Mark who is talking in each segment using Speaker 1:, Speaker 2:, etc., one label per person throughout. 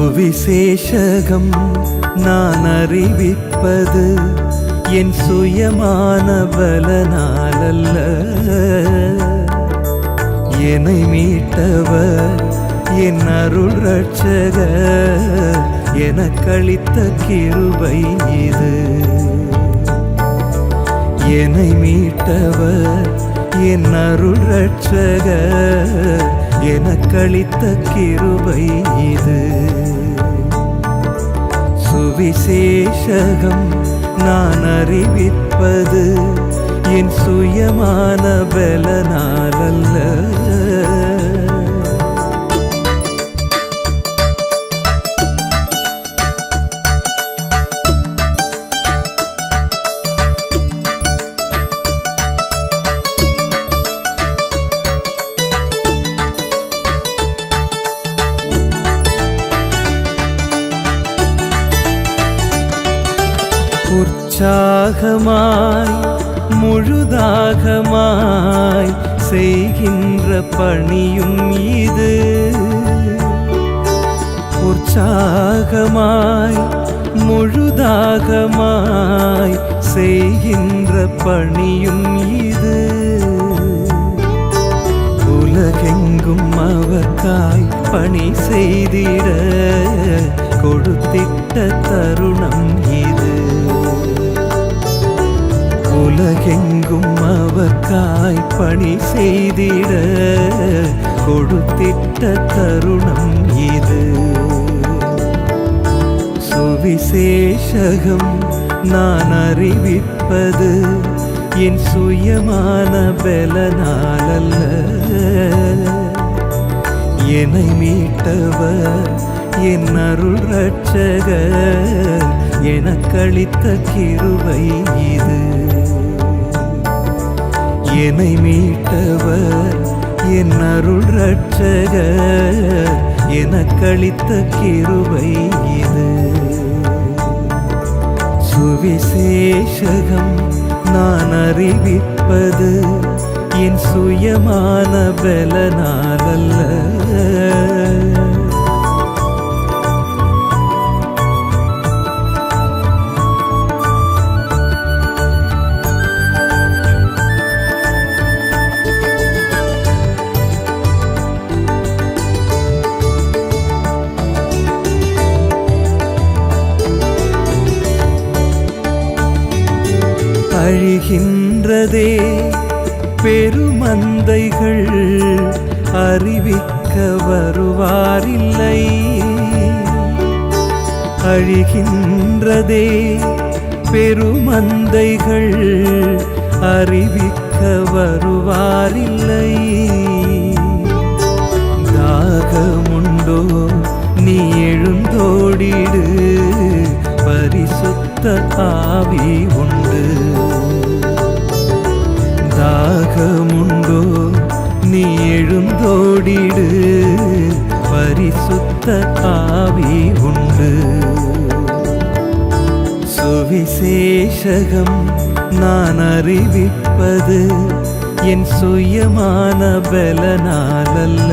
Speaker 1: சுவிசேஷகம் நான் அறிவிப்பது என் சுயமான பலனாலல்ல என்னை மீட்டவர் என் அருள் ரட்சக எனக்களித்த கிருபை இது. என்னை மீட்டவர் என் அருள் ரட்சக எனக்களித்த கிருபை இது. சுவிசேஷகம் நான் அறிவிப்பது என் சுயமான பலனாலல்ல. உற்சாகமாய் முழுதாகமாய் செய்கின்ற பணியும் இது. உற்சாகமாய் முழுதாகமாய் செய்கின்ற பணியும் இது. உலகெங்கும் அவர்காய் பணி செய்திட கொடுத்திட்ட தருணம் இது. உலகெங்கும் அவர்காய் பணி செய்திட கொடுத்திட்ட தருணம் இது. சுவிசேஷகம் நான் அறிவிப்பது என் சுயமான பலனாலல்ல. என்னை மீட்டவர் என் அருள் ரட்சகர் எனக்களித்த கிருவை இது. என்னை மீட்டவர் என் அருள் ரட்சகர் எனக்களித்த கிருபை இது. சுவிசேஷகம் நான் அறிவிப்பது என் சுயமான பலனாலல்ல. அழிகின்றதே. பெருமந்தைகள் அறிவிக்க வருவாரில்லை. அழிகின்றதே. பெருமந்தைகள் அறிவிக்க வருவாரில்லை. தாகமுண்டோ நீ எழுந்தோடிடு. பரிசுத்த ஆவி தாகமுண்டோ நீ எழுந்தோடிடு. பரிசுத்த ஆவி உண்டு. சுவிசேஷகம் நான் அறிவிப்பது என் சுயமான பலனாலல்ல.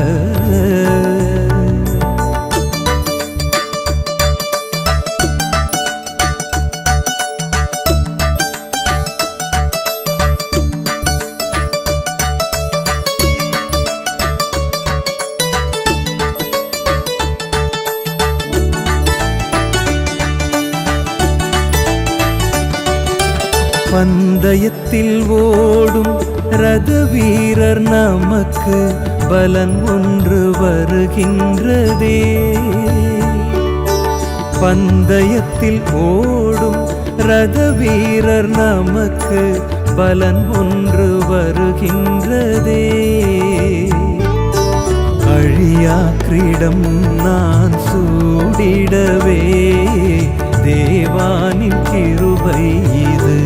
Speaker 1: பந்தயத்தில் ஓடும் ரத வீரர் நமக்கு பலன் ஒன்று வருகின்றதே. பந்தயத்தில் ஓடும் ரத வீரர் நமக்கு பலன் ஒன்று வருகின்றதே. அழியா கிரீடம் நான் சூடிடவே. தேவானின் கிருபை இது.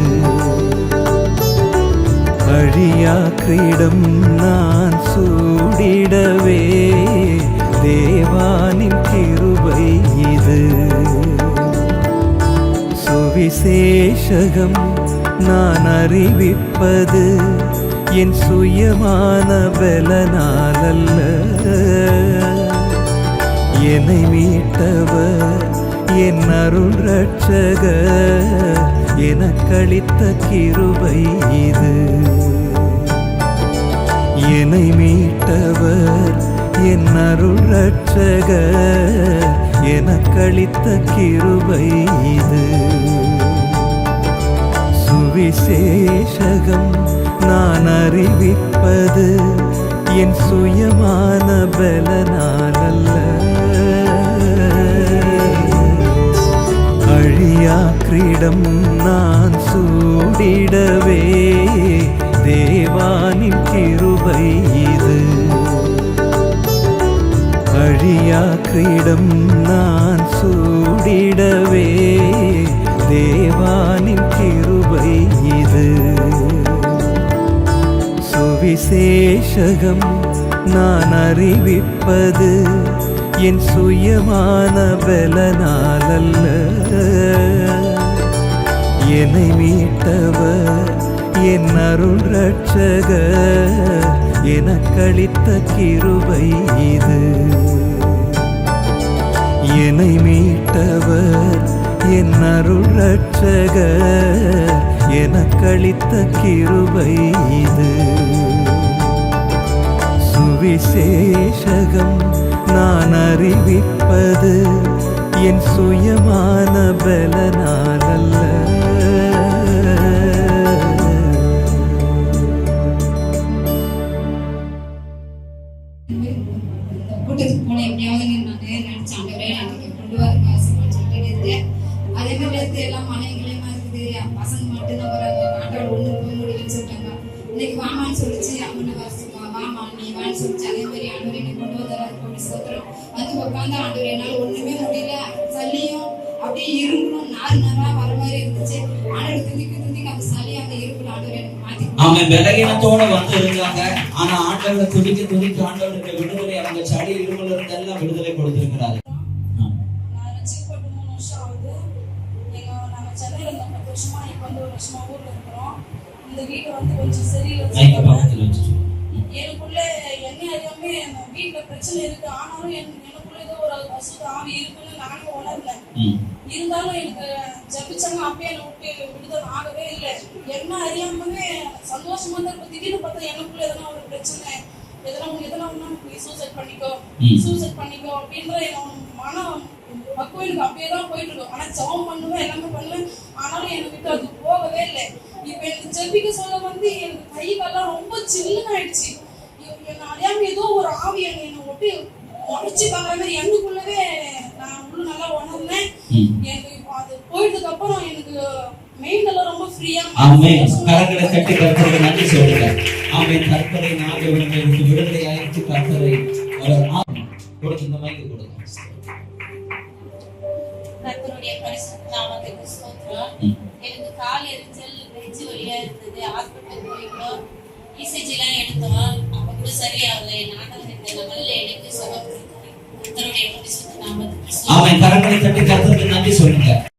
Speaker 1: அழியா கிரீடம் நான் சூடிடவே தேவானின் கிருபை இது. சுவிசேஷகம் நான் அறிவிப்பது என் சுயமான பலனாலல்ல. என்னை மீட்டவர் என் அருள் ரட்சக எனக்களித்த கிருபை இது. என்னை மீட்டவர் என் அருள் ரட்சக எனக்களித்த கிருபை இது. சுவிசேஷகம் நான் அறிவிப்பது என் சுயமான பலனா? அழியா நான் சூடிடவே. தேவானின் கிருபை இது. அழியா கிரீடம் நான் சூடிடவே. தேவானின் கிருபை இது. சுவிசேஷகம் நான் அறிவிப்பது என் சுயமான பலனாலல்ல. என்னை மீட்டவர் என் அருள் ரட்சகர் எனக்களித்த கிருபை இது. என்னை மீட்டவர் என் அருள் ரட்சகர் எனக்களித்த கிருபை இது. சுவிசேஷகம் நான் அறிவிப்பது என் சுயமான பலனாலல்ல.
Speaker 2: வான்னு சொல்லிச்சு அதே மாதிரி ஆண்டவர் என்னை கொண்டு வந்தாரு சோத்திரம் வந்து உட்காந்து ஆண்டவர் என்னால ஒண்ணுமே முடியல. சளியும் அப்படியே இரும்பணும் நாறு நாரா வர மாதிரி இருந்துச்சு. ஆண்டவர் துதிக்கு துதிக்கு அந்த சளி அந்த இரும்புல ஆண்டவர் எனக்கு
Speaker 3: பலகீனத்தோட வந்து இருந்தாங்க. ஆனா ஆண்டவரை துதிக்க துதிக்க ஆண்டவருக்கு விடுதலை அவங்க சளி இருமல் இருந்தெல்லாம் விடுதலை கொடுத்திருக்கிறாரு.
Speaker 4: வருஷமா இப்போ வந்து ஒரு வருஷமா ஊர்ல இருக்கிறோம். இந்த வீடு வந்து கொஞ்சம் சரியில்லை. எனக்குள்ள என்ன அறியாம வீட்டுல பிரச்சனை இருக்கு. ஆனாலும் என் எனக்குள்ள ஏதோ ஒரு அசுத்த ஆவி இருக்குன்னு நானும் உணர்ந்தேன். இருந்தாலும் எனக்கு ஜபிச்சாங்க அப்பயே என்னை விட்டு விடுதலை ஆகவே இல்லை. என்ன அறியாமவே சந்தோஷமா தான் இப்ப திடீர்னு பார்த்தா எனக்குள்ள எதனா ஒரு பிரச்சனை எதனா ஒண்ணு எதனா ஒண்ணு சூசைட் பண்ணிக்கோ. சூசைட் பண்ணிக்கோ அப்படின்ற என் மனம் பக்குவம் எனக்கு அப்படியே தான் போயிட்டு இருக்கும் ஆனா ஜெபம் பண்ணுவேன் எல்லாமே பண்ணுவேன். ஆனாலும் என்னை விட்டு அது போகவே இல்லை. இப்ப எனக்கு ஜெபிக்க சொல்ல வந்து எனக்கு கை கால்லாம் ரொம்ப சில்லுன்னு ஆயிடுச்சு. அறியாம ஏதோ ஒரு ஆவி என்னை ஒட்டி உடச்சு பார்க்குற மாதிரி எனக்குள்ளவே நான் உள்ள நல்லா உணர்ந்தேன். எனக்கு இப்போ அது போயிட்டதுக்கு அப்புறம் எனக்கு மெயின் எல்லாம் ரொம்ப ஃப்ரீயா
Speaker 3: ஆமென் கரங்களை கட்டி நன்றி சொல்லுங்க ஆமென் கர்த்தரை நாடு உங்களுக்கு விடுதலை ஆயிடுச்சு அவர் ஆமென். கொடுங்க இந்த மைக்கு கொடுங்க
Speaker 5: கர்த்தருடைய பரிசுத்த நாமத்துக்கு ஸ்தோத்திரம். எனக்கு கால் எரிச்சல் நெஞ்சு வலியா இருந்தது ஹாஸ்பிட்டல் எல்லாம் எடுத்தோம்
Speaker 3: அவன் கரங்களை கட்டி கர்த்தருக்கு நன்றி சொல்லுங்க